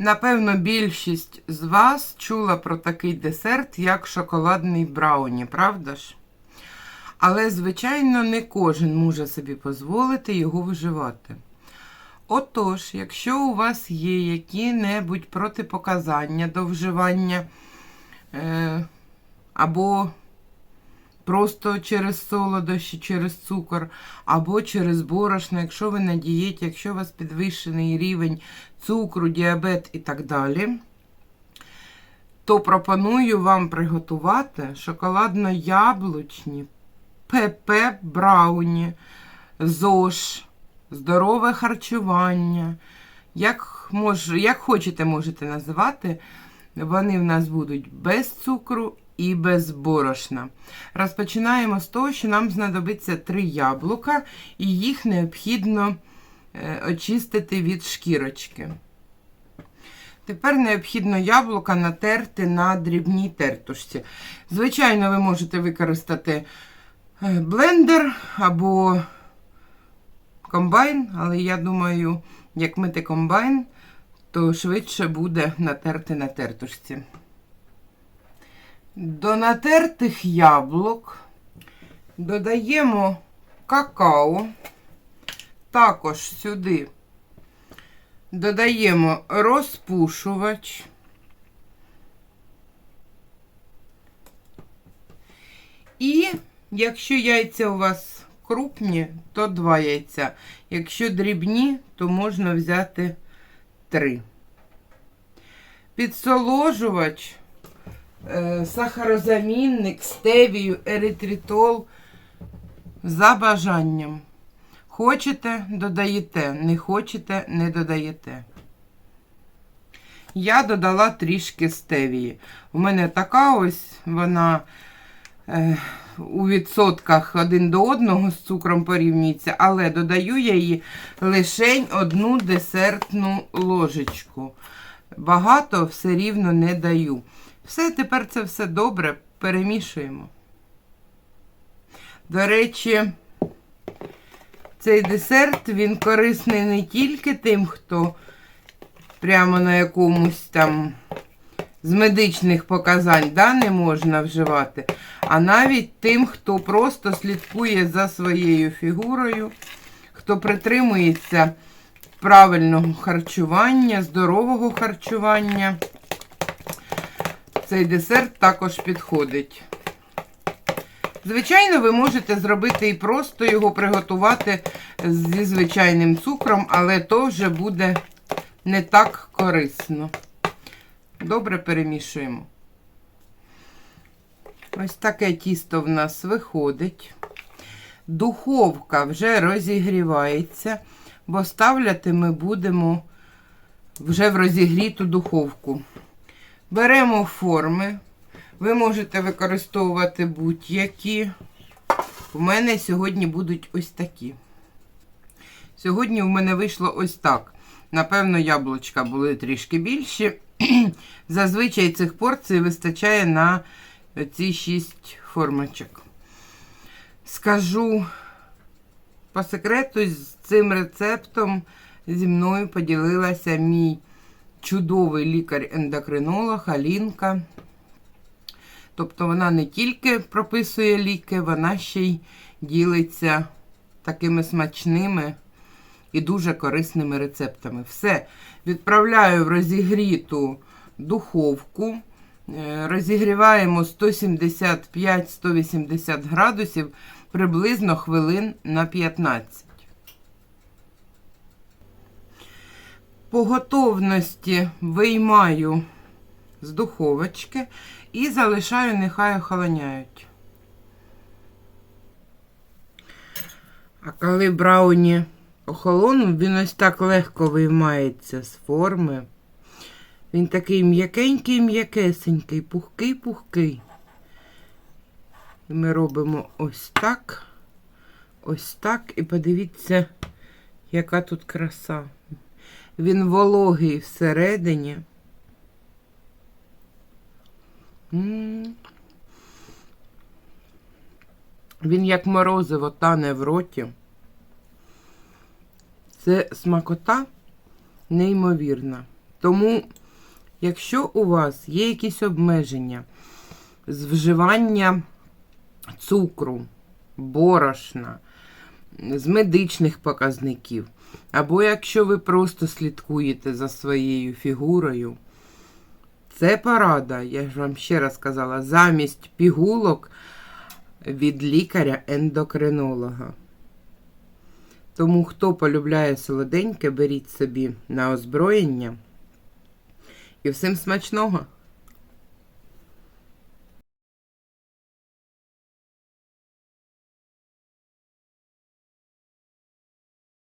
Напевно, більшість з вас чула про такий десерт, як шоколадний брауні, правда ж? Але, звичайно, не кожен може собі дозволити його вживати. Отож, якщо у вас є які-небудь протипоказання до вживання е, або просто через солодощі, через цукор, або через борошно, якщо ви на дієті, якщо у вас підвищений рівень цукру, діабет і так далі, то пропоную вам приготувати шоколадно-яблучні ПП Брауні, ЗОЖ, здорове харчування. Як, мож, як хочете, можете називати. Вони в нас будуть без цукру і без борошна. Розпочинаємо з того, що нам знадобиться три яблука, і їх необхідно е, очистити від шкірочки. Тепер необхідно яблука натерти на дрібній тертушці. Звичайно, ви можете використати е, блендер або комбайн, але я думаю, як мити комбайн, то швидше буде натерти на тертушці. До натертих яблук додаємо какао, також сюди додаємо розпушувач. І якщо яйця у вас крупні, то два яйця. Якщо дрібні, то можна взяти три. Підсоложувач, сахарозамінник, стевію, еритритол за бажанням. Хочете, додаєте, не хочете, не додаєте. Я додала трішки стевії. У мене така ось вона е, у відсотках один до одного з цукром порівнюється, але додаю я її лише одну десертну ложечку. Багато все рівно не даю. Все, тепер це все добре перемішуємо. До речі, цей десерт він корисний не тільки тим, хто прямо на якомусь там з медичних показань да, не можна вживати, а навіть тим, хто просто слідкує за своєю фігурою, хто притримується правильного харчування, здорового харчування. Цей десерт також підходить. Звичайно, ви можете зробити і просто його приготувати зі звичайним цукром, але то вже буде не так корисно. Добре перемішуємо. Ось таке тісто в нас виходить. Духовка вже розігрівається, бо ставляти ми будемо вже в розігріту духовку. Беремо форми. Ви можете використовувати будь-які. У мене сьогодні будуть ось такі. Сьогодні в мене вийшло ось так. Напевно, яблучка були трішки більші. Зазвичай цих порцій вистачає на ці 6 формочок. Скажу по секрету, з цим рецептом зі мною поділилася мій чудовий лікар-ендокринолог Алінка. Тобто вона не тільки прописує ліки, вона ще й ділиться такими смачними і дуже корисними рецептами. Все, відправляю в розігріту духовку. Е, Розігріваємо 175-180 градусів приблизно хвилин на 15. По готовності виймаю з духовочки і залишаю, нехай охолоняють. А коли брауні охолонув, він ось так легко виймається з форми. Він такий м'якенький, м'якесенький, пухкий-пухкий. І ми робимо ось так, ось так. І подивіться, яка тут краса. Він вологий всередині. Він як морозиво тане в роті. Це смакота неймовірна. Тому, якщо у вас є якісь обмеження з вживання цукру, борошна, з медичних показників, або якщо ви просто слідкуєте за своєю фігурою, це порада, я ж вам ще раз сказала, замість пігулок від лікаря-ендокринолога. Тому хто полюбляє солоденьке, беріть собі на озброєння. І всім смачного!